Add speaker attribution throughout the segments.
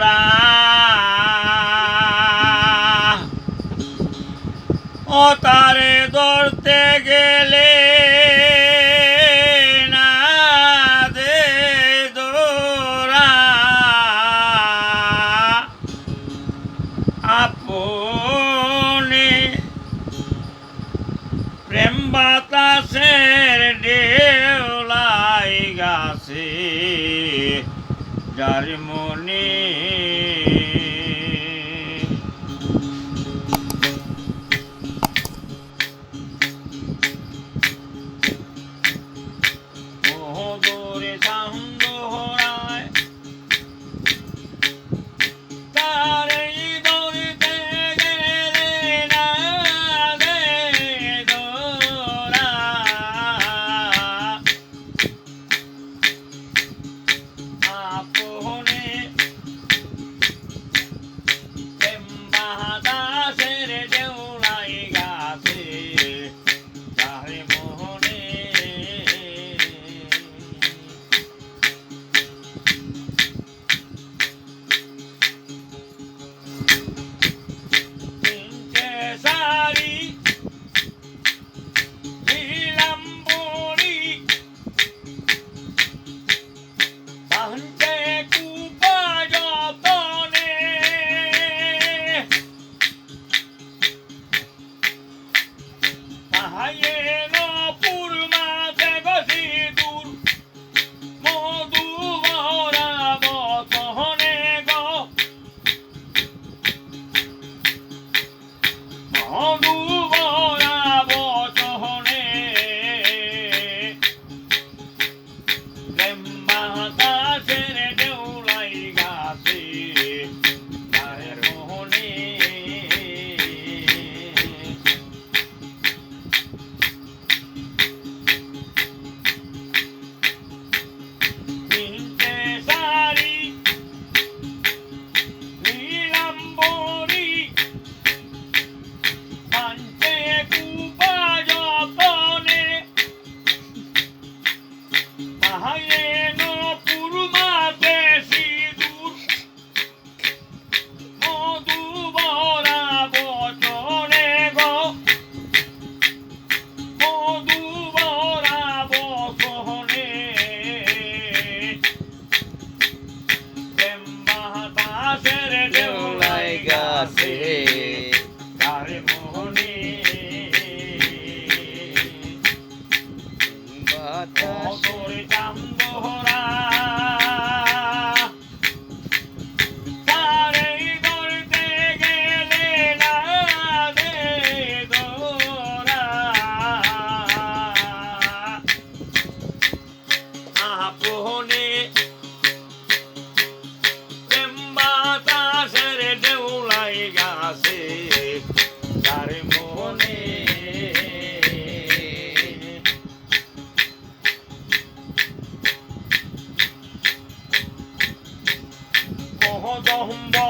Speaker 1: তোরা ও তারে ধরতে গেলে না দে দোরা আপনি প্রেম বাতাসের
Speaker 2: ডেউলাই গাছে।
Speaker 1: যার high. Allah'a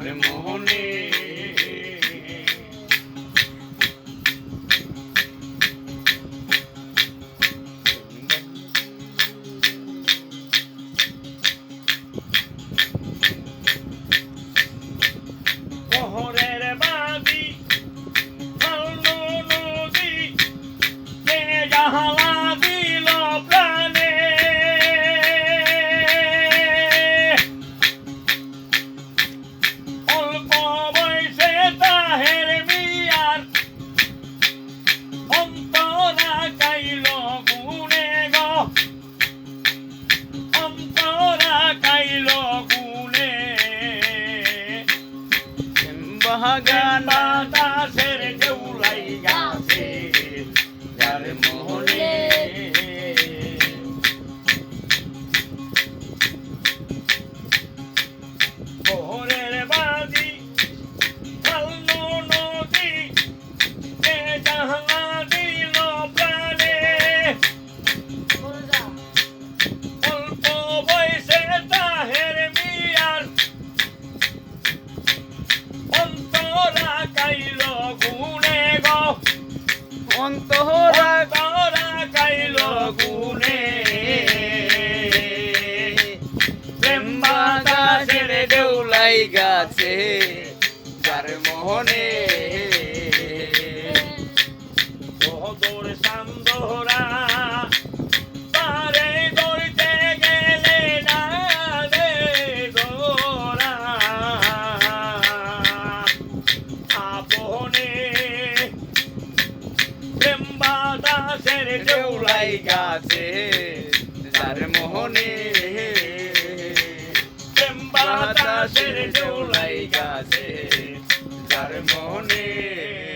Speaker 1: মোহনে বাগানা অন্তরা
Speaker 2: অন্তরা
Speaker 1: কাইল গুনে প্রেম বাতাসের
Speaker 2: দেউলাই গাছে যার মোহনে।
Speaker 1: বদর সান্দরা তারে গাছে যার মোহনে। বাতাসের জোলাই
Speaker 2: গাছে। যার মোহনে।